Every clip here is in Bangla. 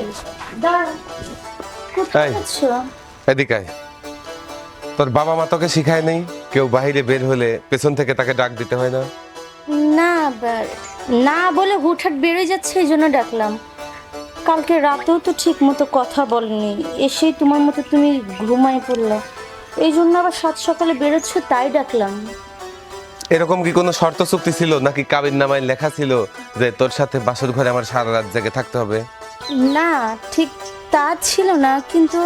এই দাঁড়া কোথায় যাচ্ছ? এদিকে আয়। তোর বাবা মা তোকে শিখায় নেই? কেউ বাইরে বের হলে পেছন থেকে তাকে ডাক দিতে হয় না? না না বলে হুটহাট বেরোয় যাচ্ছে এই জন্য ডাকলাম। কালকে রাতেও তো ঠিক মতো কথা বলনি। এসেই তোমার মতো তুমি ঘুমায় পড়লে। এই জন্য আবার সাত সকালে বেরোচ্ছ তাই ডাকলাম। এরকম কি কোনো শর্ত চুক্তি ছিল? নাকি কাবির নামায় লেখা ছিল যে তোর সাথে বাসর ঘরে আমার সারা রাত জেগে থাকতে হবে? না ঠিক তা ছিল না কিন্তু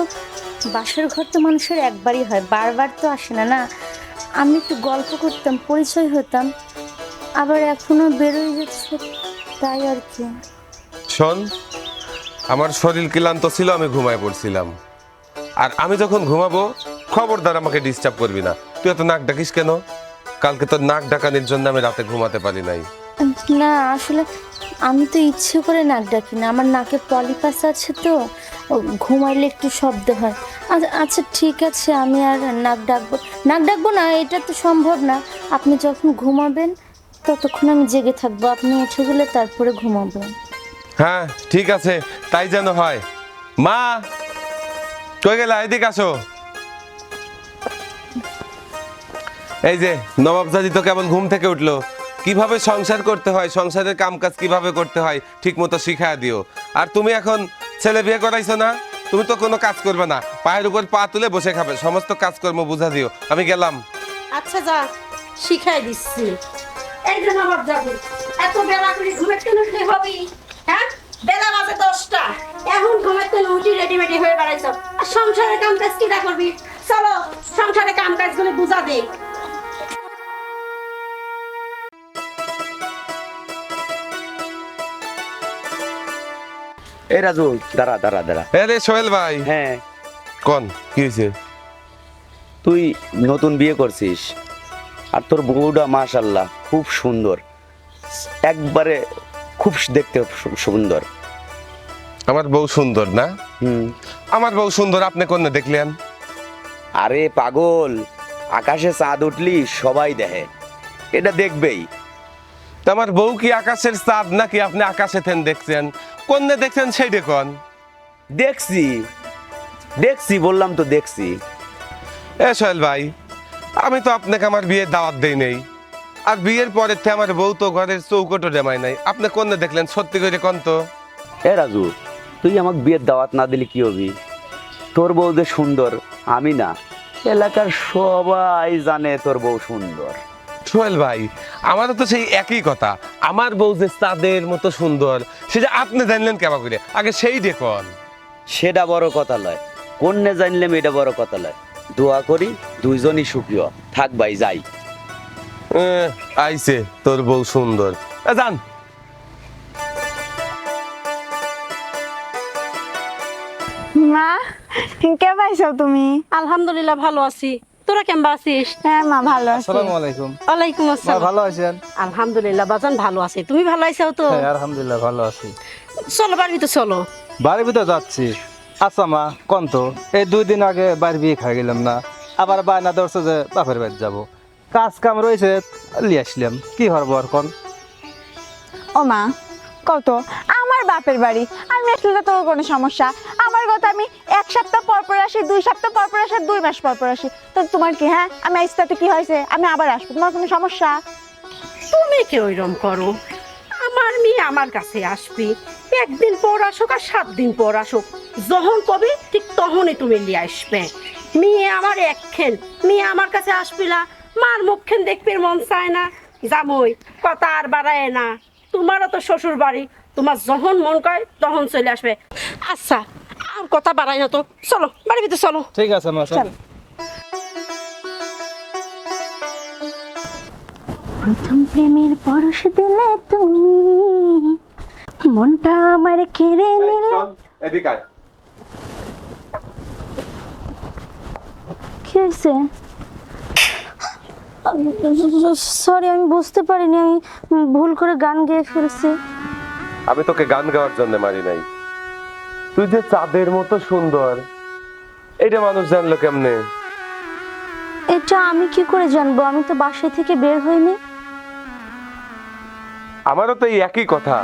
বাসর ঘর তো মানুষের একবারই হয় বারবার তো আসে না না। আমি একটু গল্প করতাম পরিচয় হতাম আবার এখনও বেরোয় যাচ্ছে তাই আর কি। শোন আমার শরীর ক্লান্ত ছিল আমি ঘুমায় পড়ছিলাম। আর আমি যখন ঘুমাবো খবরদার আমাকে ডিস্টার্ব করবি না। তুই এত নাক ডাকিস কেন? কালকে তোর নাক ডাকানির জন্য আমি রাতে ঘুমাতে পারি নাই। না আসলে আমি তো ইচ্ছে করে নাক ডাকি না। আমার নাকে পলিপাস আছে তো ঘুমাইলে একটু শব্দ হয়। আচ্ছা আচ্ছা ঠিক আছে, আমি আর নাক ডাকবো। নাক ডাকবো না, এটা তো সম্ভব না। আপনি যখন ঘুমাবেন, ততক্ষণ আমি জেগে থাকব। আপনি উঠে গেলে তারপরে ঘুমাবো। হ্যাঁ ঠিক আছে, তাই যেন হয়। মা, কই গেলে? এদিকে আসো। এই যে নবাব জাদি তো কেমন ঘুম থেকে উঠল। কীভাবে সংসার করতে হয়, সংসারের কামকাজ কীভাবে করতে হয় ঠিক মতো শিখায় দিও। আর তুমি এখন ছেলে বিয়ে করাইছো না, তুমি তো কোনো কাজ করবে না, পায়ের উপর পা তুলে বসে খাবে, সমস্ত কাজকর্ম বুঝা দিও। আমি গেলাম। আচ্ছা যা, শিখাই দিচ্ছি। এই যে নবাব যাবি এত বেলা করে ঘুমের কেন উঠলে হবি? হ্যাঁ? বেলা বাজে দশটা। এখন ঘুমের কেন উঠি রেডিমেডি হয়ে বেড়াইছ। সংসারের কাম কাজ কিটা করবি? চলো, সংসারের কাম কাজগুলো বুঝা দে। এই রাজু দাঁড়া দাঁড়া দাঁড়া। এ রে সোহেল ভাই। হ্যাঁ। কোন? কি হয়েছে তুই নতুন বিয়ে করছিস আর তোর বউটা মাশাল্লাহ খুব সুন্দর। একবারে খুব দেখতে সুন্দর। আমার বউ সুন্দর না? হুম। আমার বউ সুন্দর আপনি কোন দেখলেন? আরে পাগল আকাশে চাঁদ উঠলি সবাই দেখে। এটা দেখবেই। তা আমার বউ কি আকাশের চাঁদ নাকি আপনি আকাশে থেন দেখছেন? কোন দেখছেন সেই দেখুন দেখছি। দেখছি বললাম তো দেখছি। এ সোহেল ভাই আমি তো আপনাকে আমার বিয়ের দাওয়াত দেই নেই। আর বিয়ের পরে আমার বউ তো ঘরের চৌকটো জমায় নাই। আপনি কোন দেখলেন? সত্যি করে কোন তো? এ রাজু তুই আমাকে বিয়ের দাওয়াত না দিলে কি হবি? তোর বউ যে সুন্দর আমি না। এলাকার সবাই জানে তোর বউ সুন্দর। সোহেল ভাই আমারও তো সেই একই কথা। আমার বউ যে তাদের মতো সুন্দর সেটা আপনি জানলেন কেমন করে আগে সেই দেখুন সেটা বড় কথা লয় কন্যা জানলাম এটা বড় কথা লয় দোয়া করি দুইজনই সুখীয় থাক ভাই যাই। আইছে তোর বউ সুন্দর। এ, যান। মা কে পাইছো তুমি? আলহামদুলিল্লাহ ভালো আছি। তোরা কেমন আছিস? হ্যাঁ মা ভালো আছি। আসসালামু আলাইকুম। ওয়ালাইকুম আসসালাম। ভালো আছেন? আলহামদুলিল্লাহ বাজান ভালো আছে। তুমি ভালো আছো তো? হ্যাঁ আলহামদুলিল্লাহ ভালো আছি। চলো বাড়ি তো চলো। বাড়ির ভিতরে যাচ্ছি। আচ্ছা মা কোন তো? এই দুই দিন আগে বাড়ি বিয়ে খাই গেলাম না। আবার বায়না ধরছে যে বাপের বাড়ি যাব। কাজ কাম রয়েছে লিয়ে আসলাম। কি হরবো আর কোন? ও মা কত? আমার বাপের বাড়ি। আমি আসলে তোর কোনো সমস্যা? আমার কথা আমি এক সপ্তাহ পর পর আসি, দুই সপ্তাহ পর পর আসি দুই মাস পর পর আসি। তো তোমার কি হ্যাঁ? আমি আসতে কি হয়েছে? আমি আবার আসব। তোমার কোনো সমস্যা? তুমি কে ওইরকম করো? আমার মেয়ে আমার কাছে আসবে। একদিন পর আসুক আর সাত দিন পর আসুক। যখন কবে, ঠিক তখনই তুমি নিয়ে আসবে। মেয়ে আমার একখেন। মেয়ে আমার কাছে আসবিলা মার মুখখান দেখবে, মন চায় না। যাবই। কথা আর বাড়ায় না। তোমারও তো শ্বশুর বাড়ি। তোমার যখন মন করে তখন চলে আসবে। আচ্ছা আর কথা বাড়াই না তো। চলো বাড়ির ভিতরে চলো। ঠিক আছে মা চল। প্রথম প্রেমের পরশ দিলে তুমি। মনটা আমার কেড়ে নিলে। এদিকে কি হয়েছে? সরি আমি বুঝতে পারিনি আমি ভুল করে গান গেয়ে ফেলছি। আমি তোকে গান গাওয়ার জন্য মারি নাই। তুই যে চাঁদের মতো সুন্দর এটা মানুষ জানলো কেমনে? এটা আমি কি করে জানব? আমি তো বাসা থেকে বের হইনি। আমারও তো এই একই কথা।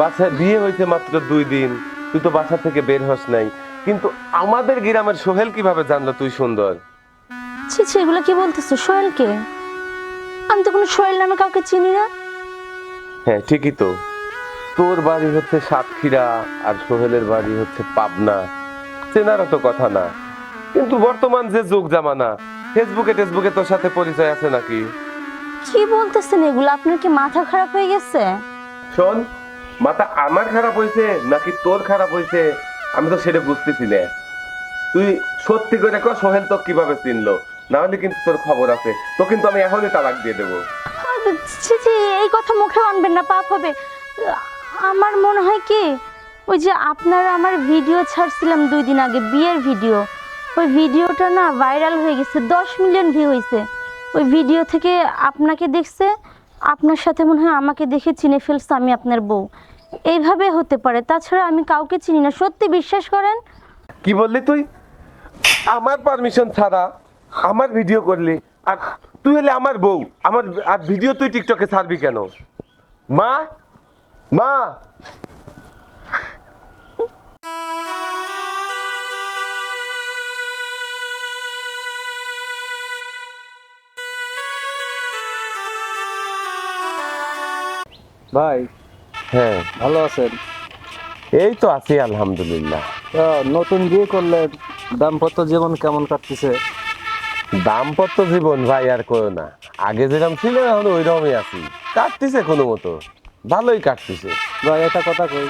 বাসায় বিয়ে হয়েছে মাত্র দুই দিন তুই তো বাসা থেকে বের হস নাই। কিন্তু আমাদের গ্রামের সোহেল কীভাবে জানলো তুই সুন্দর? ছি ছি এগুলো কি বলতেছো? সোহেলকে? আমি তো কোনো সোহেল নামে কাউকে চিনি না। হ্যাঁ ঠিকই তো। তোর বাড়ি হচ্ছে সাতক্ষীরা আর সোহেলের বাড়ি হচ্ছে পাবনা। চেনারও তো কথা না। কিন্তু বর্তমান যে যুগ জামানা ফেসবুকে টেসবুকে তোর সাথে পরিচয় আছে নাকি? কি বলতেছেন এগুলো? আপনার কি মাথা খারাপ হয়ে গেছে? শোন মাথা আমার খারাপ হয়েছে নাকি তোর খারাপ হয়েছে আমি তো সেটা বুঝতেছি না। তুই সত্যি করে কর সোহেল তো কীভাবে চিনলো? না হলে কিন্তু তোর খবর আছে। তো কিন্তু আমি এখনই তালাক দিয়ে দেবো। ছি ছি এই কথা মুখে আনবেন না পাপ হবে। আমার মনে হয় কি ওই যে আপনারা আমার ভিডিও ছাড়ছিলাম দুই দিন আগে বিয়ের ভিডিও। ওই ভিডিওটা না ভাইরাল হয়ে গেছে দশ মিলিয়ন ভিউ হয়েছে। ওই ভিডিও থেকে আপনাকে দেখছে আপনার সাথে মনে হয় আমাকে দেখে চিনে ফেলছে আমি আপনার বউ। এইভাবে হতে পারে তাছাড়া আমি কাউকে চিনি না সত্যি বিশ্বাস করেন? কি বললি তুই? আমার পারমিশন ছাড়া আমার ভিডিও করলি আর তুই হলে আমার বউ। আমার আর ভিডিও তুই টিকটকে ছাড়বি কেন? মা মা। ভাই হ্যাঁ। ভালো আছেন? এই তো আছি আলহামদুলিল্লাহ। তা নতুন বিয়ে করলে দাম্পত্য জীবন কেমন কাটতেছে? দাম্পত্য জীবন ভাই আর করো না। আগে যেরকম ছিল এখন ওই রকমই আছি। কাটতেছে কোনো মতো। ভালোই কাটতেছে। ভাই একটা কথা কই?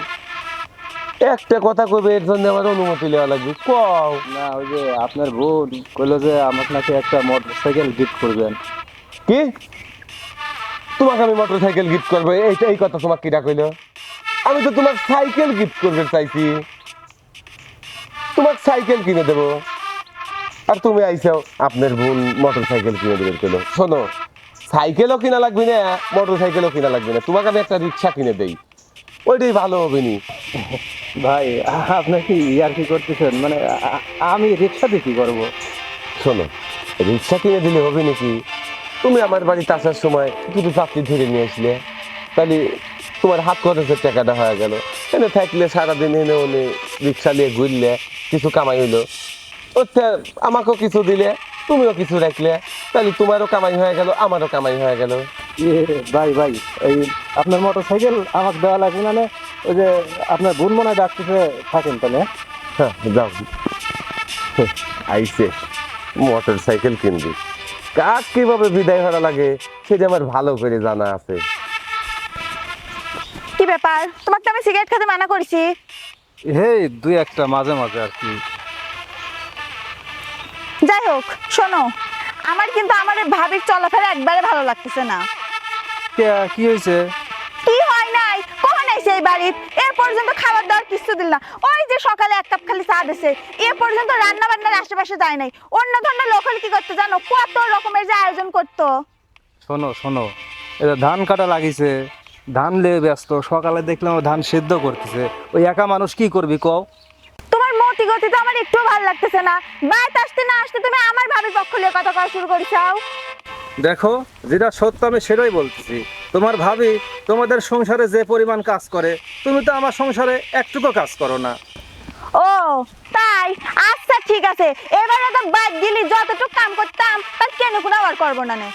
একটা কথা কবে এর জন্য আমার অনুমতি নেওয়া লাগবে। কও। না ওই যে আপনার বোন কইলো যে আমাকে নাকি একটা মোটর সাইকেল গিফট করবেন। কি? তোমাকে আমি মোটর সাইকেল গিফট করব? এইটা এই কথা তোমাকে কিরা কইলো? আমি তো তোমার সাইকেল গিফট করবে চাইছি। তোমার সাইকেল কিনে দেবো। আর তুমি আইসাও আপনার বোন মোটর সাইকেল কিনে দেবে কইলো শোনো সাইকেলও কিনা লাগবে না মোটর সাইকেলও কিনা লাগবে না। তোমাকে আমি একটা রিক্সা কিনে দেই। ওইটাই ভালো হবে নি। ভাই আপনার কি ইয়ার কি করতেছেন? মানে আমি রিক্সাতে কি করব? শোনো রিক্সা কিনে দিলে হবে নাকি তুমি আমার বাড়িতে আসার সময় কিছু চাকরি ধরে নিয়ে আসলে। তাহলে তোমার হাত খরচের টাকাটা হয়ে গেল। এনে থাকলে সারাদিন এনে ওনে রিক্সা নিয়ে ঘুরলে কিছু কামাই হইল। ওতে আমাকেও কিছু দিলে তুমিও কিছু রাখলে। তাহলে তোমারও কামাই হয়ে গেল আমারও কামাই হয়ে গেল। ভাই ভাই এই আপনার মোটর সাইকেল আমাকে দেওয়া লাগবে না ওই যে আপনার বোন মনে হয় ডাকতেছে থাকেন তাহলে। হ্যাঁ? যাও। আইসে মোটর সাইকেল কিনবি। কাজ কীভাবে বিদায় করা লাগে সেটা আমার ভালো করে জানা আছে। কি ব্যাপার? তোমাকে আমি সিগারেট খেতে মানা করছি। এই দুই একটা মাঝে মাঝে আর কি। হোক শোনো আমার কিন্তু আমার ভাবির চলাফেরা একবারে ভালো লাগতেছে না। কি হয়েছে? কি হয় নাই? কখন আইছে এই বাড়ির? এ পর্যন্ত খাবার দাবার কিছু দিল না। ওই যে সকালে এক কাপ খালি চা দিছে। এ পর্যন্ত রান্না বান্নার আশেপাশে যায় নাই। অন্য ধরনের লোক হলে কি করতে জানো? কত রকমের যে আয়োজন করতো। শোনো শোনো এটা ধান কাটা লাগিছে ধান লেয়ে ব্যস্ত সকালে দেখলাম ধান সিদ্ধ করতেছে। ওই একা মানুষ কি করবি কও? মতি গতি তো আমার একটু ভালো লাগতেছে না। বাইত আসতে না আসতে তুমি আমার ভাবির পক্ষ নিয়ে কথা করা শুরু করেছাও দেখো যেটা সত্য আমি সেটাই বলতেছি। তোমার ভাবি তোমাদের সংসারে যে পরিমাণ কাজ করে তুমি তো আমার সংসারে একটুকু কাজ করো না। ও তাই? আচ্ছা ঠিক আছে। এবারে তো বাদ দিলি যতটুকু কাম করতাম তার কেন কোনো আবার করব না নে।